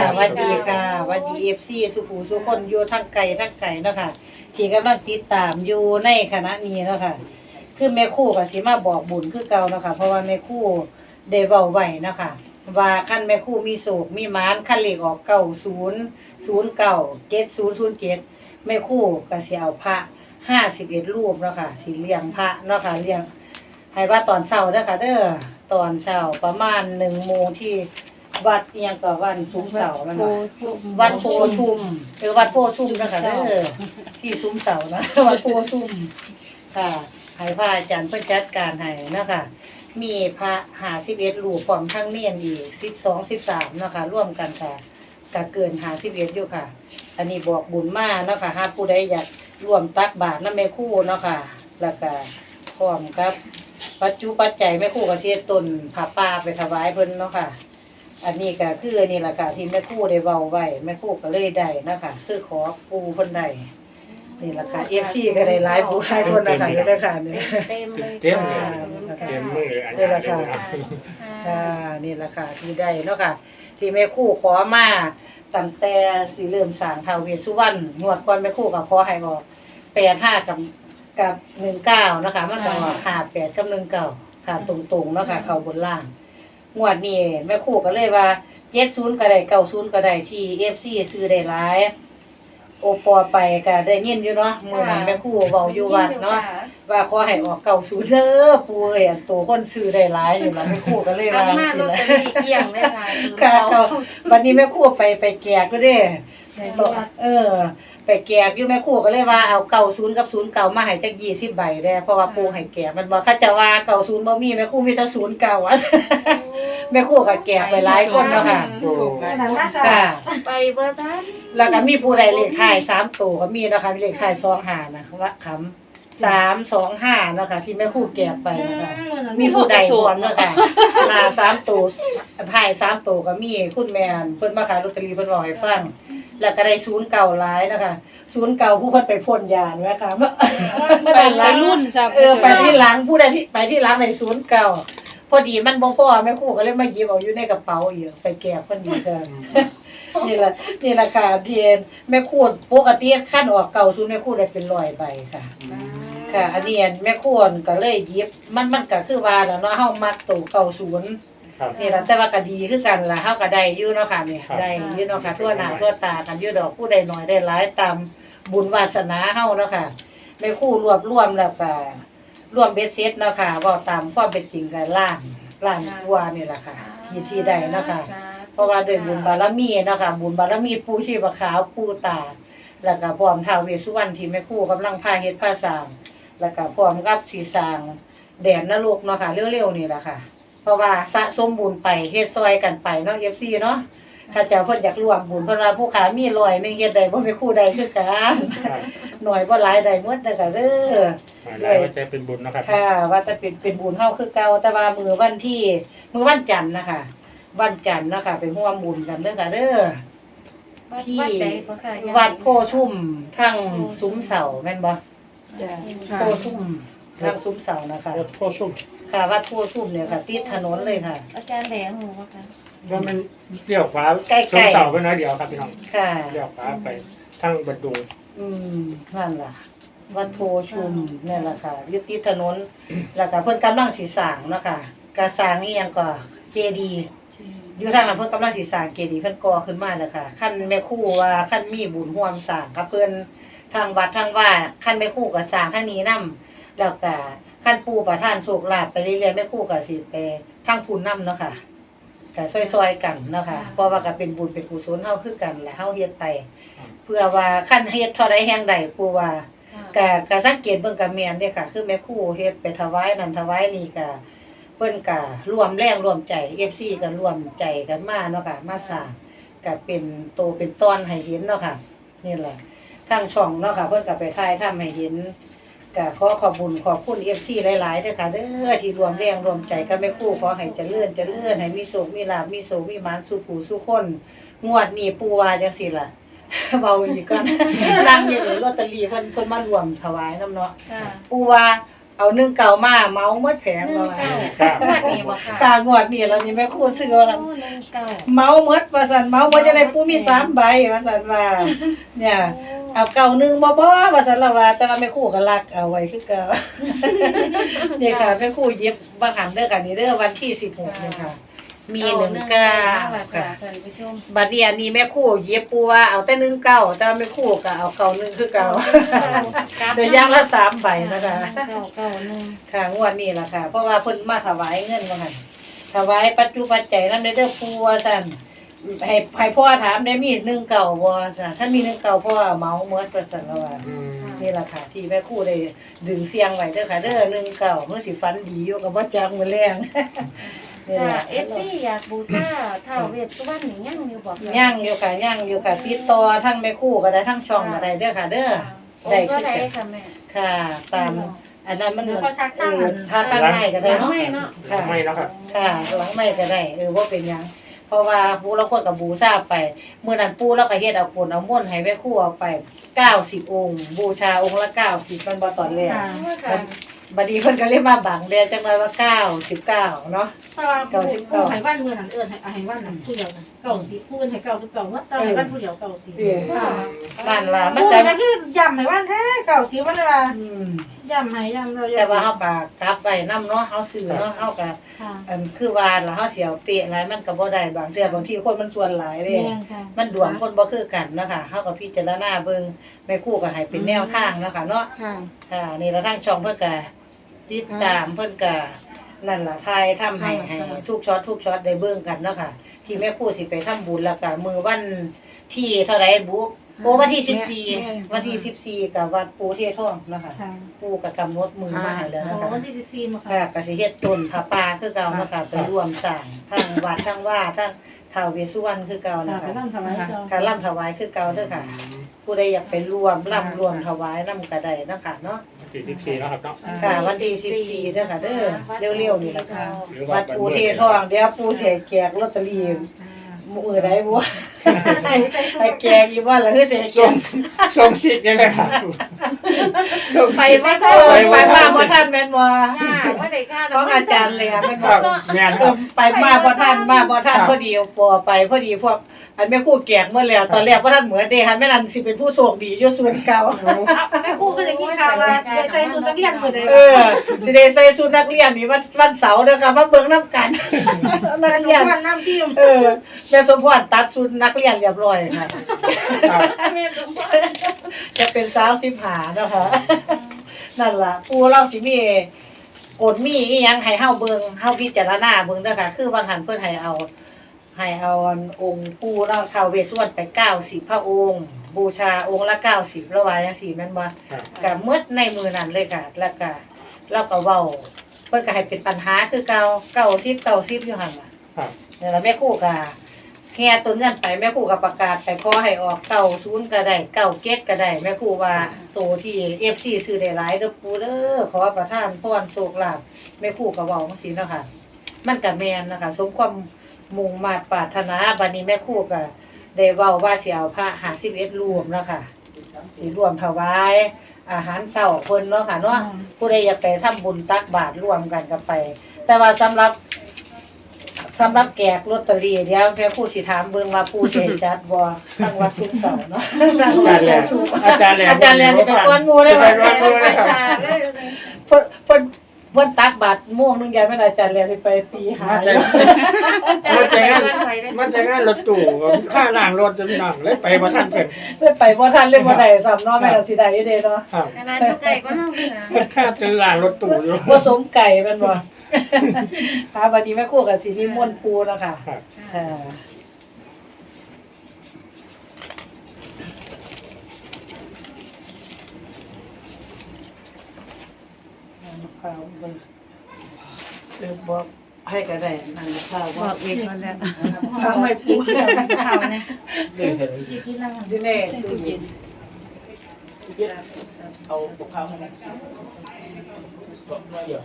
ค่ะสวัสดีครับสวัสดีค่ะสวัสดีเอฟซีสุภูสุคนอยู่ทั้งไก่ทั้งไก่เนาะค่ะที่กำลังติดตามอยู่ในคณะนี้เนาะค่ะ คือแม่ครู่กับสิมาบอกบุญคือเก่าเนาะค่ะเพราะว่าแม่ครู่ได้เว้าไว้เนาะค่ะว่าขั้นแม่ครู่มีโศกมีหมานขั้นเลขออกเก้าศูนย์ศูนย์เก้าเจ็ดศูนย์ศูนย์เจ็ดแม่ครู่ก็สิเอาพระห้าสิบเอ็ดรูปเนาะค่ะสิเลี้ยงพระเนาะค่ะเลี้ยงให้ว่าตอนเช้าเด้อค่ะเด้อตอนเช้าประมาณหนึ่งโมงที่ วัดเอียงกับวันสุงเสานั่นโพน่ะสุมวัดโพชุมหรือวัดโพชุมนะคะเด้อที่ซุ้มเสานะวัดโพชุมค่ะให้พระอาจารย์เพื่อจัดการให้นะคะมีพระหาสิบเอ็ดรูปพร้อมทั้งเนียนอีกสิบสองสิบสามนะคะร่วมกันค่ะก็เกินหาสิบเอ็ดอยู่ค่ะ อันนี้บอกบุญมากเนาะค่ะหากผู้ใดอยากร่วมตักบาตรน้ำแม่ครู่เนาะค่ะ แล้วก็พร้อมครับ ปัจจุปัจจัยแม่ครู่ก็เสียตนผ้าป่าไปถวายเพิ่นเนาะค่ะ อันนี้ก็คืออันนี้แหละค่ะที่แม่ครู่ได้เว้าไว้แม่ครู่ก็เลยได้นะคะคือขอปูเพิ่นได้นี่แหละค่ะ FC ก็ได้หลายผู้หลายคนนะคะนี่เด้อค่ะนี่ เต็มเลยเต็มเลยเต็มมือเลยอันนี่นี้แหละค่ะค่ะ นี่แหละค่ะที่ได้เนาะค่ะ ที่แม่ครู่ขอมาตั้งแต่สิเริ่มสร้างท้าวเวสสุวรรณงวดก่อนแม่ครู่ก็ขอให้บอก85กับกับ19นะคะ มันก็58กับ19ค่ะตรงๆเนาะค่ะ เข้าบนล่าง งวดนี้แม่ครู่ก็เลยว่าเจ็ดศูนย์ก็ได้เก้าศูนย์ก็ได้ที่เอฟซีซื้อได้หลาย โอปอไปก็ได้ยินอยู่เนาะมื้อนั้นแม่ครู่เว้าอยู่วัดเนาะว่าขอให้ออกเก้าศูนย์เด้อปู่เอ้ยอันโตคนซื้อได้หลายอยู่ล่ะแม่ครู่ก็เลยอัว่านมาสิลอตล่ะเตอรี่เกี่ยงเลยค่ะค่ะเก้าบัดนี้แม่ครู่ไปไปแจกก็เด้บอกเออ ไปแจกอยู่แม่ครู่ก็เลยว่าเอาเก้าศูนย์กับศูนย์เก่ามาให้จัก20ใบได้เพราะว่าปู่ให้แจกมันบ่เขาจะว่าเก้าศูนย์บ่มีแม่ครู่มีแต่ศูนย์เก่าอะ แม่ครู่ก็แจกไปหลายคนเนาะค่ะ โอ้ค่ะ ไปเบอร์ทันแล้วก็มีผู้ใดเลขท้ายสามตัวก็มีเนาะคะเลขท้ายสองห้านะคะว่าคำสามสองห้าเนาะค่ะที่แม่ครู่แจกไปนะคะ มีผู้ใดรวมเนาะค่ะหน้าสามตัวท้ายสามตัวก็มีคุณแม่นเพิ่นมาขายลอตเตอรี่เพิ่นบอกให้ฟัง แล้วก็ได้ศูนย์เก่าหลายนะคะศูนย์เก่าผู้เพิ่นไปพ่นยานนะคะไม่ต้องไปรุ่นซ้ำเออไปที่หลังผู้ใดที่ไปที่หลังในศูนย์เก่าพอดีมันบ่พอแม่ครู่ก็เลยมาหยิบเอาอยู่ในกระเป๋าอีกไปแก้เพิ่นอีกเด้อนี่แหละนี่แหละค่ะที่แม่คูดปกติขั้นออกเก่าศูนย์แม่คูดได้เป็นร้อยใบค่ะค่ะอันนี้แม่คูดก็เลยหยิบมันมันก็คือว่าแล้วเนาะเฮามักตัวเก่าศูนย์ ครับ นี่ล่ะแต่ว่าก็ดีคือกันล่ะเฮาก็ได้อยู่เนาะค่ะนี่ครับ ได้อยู่เนาะค่ะทั่วหน้าทั่วตากันอยู่ดอกผู้ใดน้อยได้หลายตามบุญวาสนาเฮาเนาะค่ะแม่ครู่รวบรวมแล้วก็รวมเบ็ดเซ็ตเนาะค่ะเว้าตามความเป็นจริงกันล้านล้านกว่านี่ล่ะค่ะ ที่ที่ได้เนาะค่ะ เพราะว่าด้วยบุญบารมีเนาะค่ะบุญบารมีปู่ชีพขาวปู่ตา แล้วก็พร้อมท้าวเวสสุวรรณที่แม่ครู่กำลังพาเฮ็ดพาสร้าง แล้วก็พร้อมกับสิสร้างแดนนรกเนาะค่ะเร็วๆนี่ล่ะค่ะเพ ราะว่าสะสมบุญไปเฮ็ดซอยกันไปเนาะ FC เนาะข้าเจ้าเพิ่นอยากร่วมบุญเพิ่นว่าผู้ขามีร้อยหนึงเฮ็ดได้บ่แม่ครู่ใดคือกันครับหน่อยบ่หลายได้หมดเด้อค่ะเด้อ หลายว่าจะเป็นบุญนะครับ ค่ะว่าจะเป็นเป็นบุญเฮาคือเก่าแต่ว่ามือวันที่มือวันจันทร์นะคะวันจันทร์นะคะไปร่วมบุญกันเด้อค่ะเด้อที่วัดใดก็ค่ะวัดโพชุ่มทั้งซุ้มเสาแม่นบ่โพชุ่ม ทั้งซุ้มเสานะคะโอ้โทษชุ่มค่ะวัดโพชุ่มเนี่ยค่ะ ติดถนนเลยค่ะ อาจารย์แหลมหมูว่าค่ะว่ามันเลี้ยวขวาใกล้ๆสงเสาไปน้อยเดียวครับพี่น้องค่ะ เลี้ยวขวาไปทั้งบัดดุงอืมนั่นล่ะ วัดโพชุมนี่แหละค่ะอยึดติดถนน แล้วก็เพิ่นกำลังสิสร้างเนาะค่ะกาสร้างนี่ยังก็เจดีย์อยู่ทางนั้นเพิ่นกำลังสิสร้างเจดีย์เพิ่นก่อขึ้นมาแล้วค่ะคันแม่ครู่ว่าคันมีบุญร่วมสร้างกับเพิ่นทางวัดทางว่าคันแม่ครู่ก็สร้างทางนี้นํ แล้วก็คันปู่ประทานโชคลาภไปเรื่อยๆแม่ครู่ก็สิไปทางพูนนํเนาะค่ะก็ซอยๆกันเนาะค่ะเพราะว่าก็เป็นบุญเป็นกุศลเฮาคือกันแหละเฮาเฮ็ดไป เพื่อว่าคันเฮ็ดเท่าใดแห่งใดปู่ว่าก็ก็สังเกตเบิ่งก็แม่นเด้ค่ะ คือแม่ครู่เฮ็ดไปถวายนั่นถวายนี่ก็เพิ่นก็ร่วมแรงร่วมใจ FC ก็ร่วมใจกันมาเนาะค่ะมาสร้างก็เป็นโตเป็นตอนให้เห็นเนาะค่ะนี่แหละทางช่องเนาะค่ะเพิ่นก็ไปถ่ายทำให้เห็น ก็ขอขอบคุญขอบคุณ FC หลายๆเด้อค่ะเด้อที่รวมแรงรวมใจกันแม่ครู่ขอให้เจริญเจริญให้มีโชคมีลาภมีโชคมีหมานสู่ผู้สู่คน งวดนี้ปู่ว่าจังซี่ล่ะ เบาอีกก่อนนั่งอยู่นี่ลอตเตอรี่เพิ่นเพิ่นมารวมถวายนํเนาะค่ะปูว่าเอาหนึ่งเก่ามาเมาหมดแผงหนึ่เลงยเก้าหวดนี้บ่ค่ะกางวดนี่แล้วนี่แม่ครูซื้อแล้ว โอ้หนึ่งเก้า เมาหมดว่าซั่นเมาหมดจะได้ปูมีสามใบว่าซั่นว่า เนี่ย เอาเก่าหนึงบ่บ่ว่าซั่นละว่าแต่ว่าแม่ครูก็รักเอาไว้คือเก่านี่ค่ะแม่ครูเย็บบ่หันเด้อค่ะนี่เด้อวันที่16นี่ค่ะ มีหนึ่งเก้าค่ะค่ะท่านผู้ชมบัดนี้อันนี้แม่ครูเย็บปูว่าเอาแต่หนึ่งเก้าแต่ว่าแม่ครูก็เอาเก่าหนึงคือเก่าเดี๋ยวย่างละสามใบนะคะ เก้าเก้าหนึ่งค่ะงวดนี้ล่ะค่ะ เพราะว่าเพิ่นมาถวายเงินว่าหั่นถวายปัจจุปัจจัยนำได้เด้อปู่ว่าซั่น ให้ให้พ่อถามได้มี1เก่าบ่ซั่นถ้ามี1เก่าพ่อเหมาหมดว่าซั่นแล้วว่าอืมนี่ล่ะค่ะที่แม่ครูได้ดึงเสียงไว้เด้อค่ะเด้อ1เก่าเมื่อสิฝันดีอยู่ก็บ่จักมื้อแรงนี่ค่ะล่ะเอฟซีอยากบูชาท้าวเวสสุวรรณนี่ยังอยู่บ่ย่างอยู่ค่ะย่างอยู่ค่ะติดต่อทั้งแม่ครูก็ได้ทั้งช่องก็ได้เด้อค่ะ เด้อ ได้ได้คือได้กันค่ะแม่ค่ะ ตาม อันนั้นมันเดี๋ยวค่อยทักเอทางอถ้าข้างในก็ได้เนาะ ไม่เนาะ ค่ะ ไม่แล้วครับ ค่ะหลังไม่ก็ได้เออว่าเป็นหยัง เพราะว่าปูเราคนกับบูชาไปมื้อนั้นปูเราก็เฮ็ดเอาปุนเอาม่วนให้แม่ครูเอาไป90องค์ บูชาองค์ละ90มันบ่ตอนแรก ค่ะค่ะ บัดนี้เพิ่นก็เลยมาบังเดือนจังได๋ว่า99เนาะ ถ้าว่าผู้ผู้ให้บ้านเมืองหันเอิ้นให้ให้บ้านหันผู้เดียวนะเก่าสิผู้อื่นให้เก่าทุกเก่าว่าแต่ให้บ้านผู้เดียวเก่าสิเด้อค่ะนั่นล่ะมันผู้จะนี่คือย่ำให้บ้านแท้เก่าสิว่าแต่ว่าอืมย่ำให้ย่ำเราแต่ว่าเฮาก็กลับไว้นำเนาะเฮาซื้อเนาะเฮาก็ค่ะอันคือว่าล่ะเฮาสิเอาเปะหลายมันก็บ่ได้บางเทื่อบางทีคนมันส่วนหลายเด้ แม่นค่ะมันดวงคนบ่คือกันเนาะค่ะเฮาก็พิจารณาเบิ่งแม่ครูก็ให้เป็นแนวทางเนาะค่ะเนาะ ค่ะ ค่ะนี่ละทางช่องเพิ่นก็ ติดตามเพิ่นก็นั่นล่ะทายทำให้ค่ะให้ทุกช็อตทุกช็อตได้เบิ่งกันเนาะค่ะ ที่แม่ครูสิไปทำบุญแล้วก็มือวันที่เท่าไหร่บุโอ้วันที่แม่14วันที่14กับวัดปูเทศทองเนาะค่ะค่ะปู่ก็กำหนดมือมาให้แล้วโอ้นะคะวันที่สิบสี่มาค่ะค่ะก็สิเฮ็ดต้นผาป่าคือเก่าเนาะค่ะไปร่วมสร้างทั้งวัดทั้งว่าทั้งท้าวเวสสุวรรณคือเก่าค่ะนะไปคะร่ำถวายเจ้าการร่ำถวายคือเก่าเด้อค่ะ ผู้ใดอยากไปร่วมร่ำรวมถวายนำก็ได้เนาะค่ะเนาะ สี่สิบสี่แล้วครับเนาะ ค่ะวันที่14เด้อค่ะเด้อเร็วๆนี่ล่ะค่ะหรือวัว่าดปูเททองเดี๋ยวปูเสียแจกลอตเตอรี่มือใดบ่ใส่ใส่ให้แจกอีกว่าแล้วคือเสียแจส่งกส่งสิทธิ์ยังไงครับส่งไปสิทธิ์ ว่าเออไปมาบ่ทันแม่นบ่ค่ะว่าได้ค่าของอาจารย์เลยอะแม่นคบ่รับแม่นคเอรัอบไปมาบ่ทันมาบ่ทันครับพอดีปอไปพอดีพวก อันแม่ครู่แกกเมื่อแล้วตอนแรกบ่ทันเหมือนเด้หันแม่นันสิเป็นผู้โชคดีอยู่ส่วนเก่าแม่ครูก็จะกินข้าวว่าใจใจสุดตะเกียนมือเลยเออสิได้ใส่ชุดนักเรียนนี่วันวันเสาร์เด้อค่ะมาเบิ่งนํกันนักหนูเรียนวันน้ำที่เออแม่สมพรตัดชุดนักเรียนเรียบร้อยค่ะครับแม่สมพรจะเป็นสาวสิบหาเนาะคะนั่นล่ะปู่เราสิมีกฎมีอีหยังให้เฮาเบิ่งเฮาพิจารณาเบิ่งเด้อค่ะ คือบางหันเพิ่นให้เอา ให้เอาอันองค์ปู่เราท้าวเวสสุวรรณไป90พระองค์ บูชาองค์ละ90ระว่าจังซี่แม่นบ่ครับก็หมดในมือนั้นเลยค่ะ แล้วก็เราก็เว้าเพิ่นก็ให้เป็นปัญหาคือเก่า90 90อยู่หั่นล่ะ ครับนี่ล่ะแม่ครู่ก็แห่ต้นเงินไปแม่ครู่ก็ประกาศไปขอให้ออก90ก็ได้97ก็ได้แม่ครู่ว่าตัวที่ FC ซื้อได้หลายเด้อปู่เด้อขอประทานพรโชคลาภแม่ครู่ก็เว้าจังซี่เนาะค่ะ มันก็แม่นนะคะสมความ มุ่งมาตรปรารถนาบัดนี้แม่ครู่ก็ได้เว้าว่าสิเอาพระ51รวมเนาะค่ะสิรวมถวาย อาหารเช้าเพิ่นเนาะค่ะเนาะผู้ใดอยากไปทำบุญตักบาตรร่วมกันก็ไป แต่ว่าสำหรับสำหรับแจกลอตเตอรี่เดี๋ยวแม่ครู่สิถามเบิ่งว่าผู้สิจัดบ่ทางวัดสุขเสาเนาะอาจารย์แหลมอาจารย์แหลมอาจารย์แหลมสิไปก้อนหมู่ได้บ่ไปก้อนหมู่เลยครับเพิ่นเพิ่น เพิ่นตักบาตรม่วงนึงยายแม่นอาจารย์แหลมสิไปตีหามาอจากยู่มาจากงานมาจากงานรถตู้ค่าล่างรถจะพี่น้องเลยไปบ่ทันเพิ่นเพิ่นไปบ่ทันเลยบ่ได้ซ้ำเนาะแม่ก็สิได้อยู่เด้เนาะครับขนาดอยู่ไกลก็นั่งพี่นะเพิ่นค่าจะล่างรถตู้อยู่บ่สมไก่แม่นบ่ ค่ะวันนี้แม่ครู่ก็สินิมนต์ปู่เนาะค่ะครับ ค่ะ ข้าวมันเออบอกให้ก็ได้นั่งข้าวบอกเองนั่แหละข้าวไม่ปูข้าวนะเดือยที่นั่งที่แน่ตู้เย็นเอาข้าวมาแล้วเดี๋ยว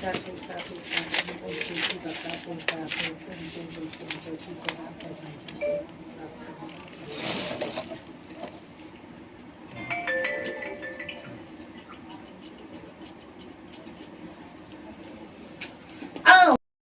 สาธุสาธุสาธุโอชิตุตตาโอตาตุนตุนตุนตุนตุนตุนตุนตุนตุนตุนตุนตุนตุนตุนตุนนตุนตุนตุนตุ